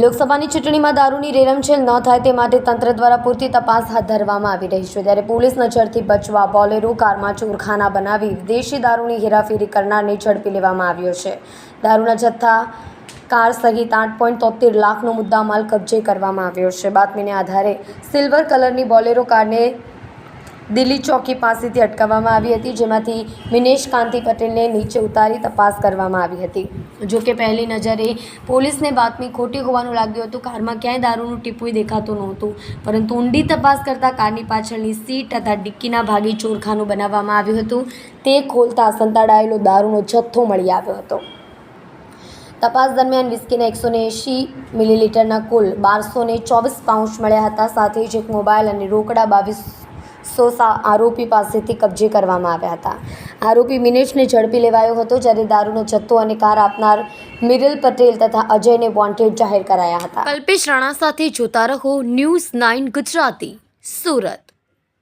લોકસભાની ચૂંટણીમાં દારૂની રેરમછેલ ન થાય તે માટે તંત્ર દ્વારા પૂરતી તપાસ હાથ ધરવામાં આવી રહી છે. ત્યારે પોલીસ નજરથી બચવા બોલેરો કારમાં ચોરખાના બનાવી વિદેશી દારૂની હેરાફેરી કરનારને ઝડપી લેવામાં આવ્યો છે. દારૂના જથ્થા, કાર સહિત આઠ પોઈન્ટ તોતેર લાખનો મુદ્દામાલ કબજે કરવામાં આવ્યો છે. બાતમીને આધારે સિલ્વર કલરની બોલેરો કારને દિલ્હી ચોકી પાસેથી અટકાવવામાં આવી હતી, જેમાંથી મિનેશ કાંતિ પટેલને નીચે ઉતારી તપાસ કરવામાં આવી હતી. જો કે પહેલી નજરે પોલીસને બાતમી ખોટી હોવાનું લાગ્યું હતું. કારમાં ક્યાંય દારૂનું ટીપું દેખાતું નહોતું, પરંતુ ઊંડી તપાસ કરતાં કારની પાછળની સીટ તથા ડિક્કીના ભાગે ચોરખાનું બનાવવામાં આવ્યું હતું. તે ખોલતા સંતાડાયેલો દારૂનો જથ્થો મળી આવ્યો હતો. તપાસ દરમિયાન વિસ્કીના એકસો ને એંશી મિલીલીટરના કુલ બારસો ચોવીસ પાઉન્ચ મળ્યા હતા. સાથે જ એક મોબાઈલ અને રોકડા બાવીસો આરોપી પાસેથી કબજે કરવામાં આવ્યા હતા. આરોપી મિનેશને ઝડપી લેવાયો હતો, જ્યારે દારૂનો જથ્થો અને કાર આપનાર મિરલ પટેલ તથા અજયને વોન્ટેડ જાહેર કરાયા હતા. કલ્પેશ રાણા સાથે જોતા રહો ન્યૂઝ નાઇન ગુજરાતી, સુરત.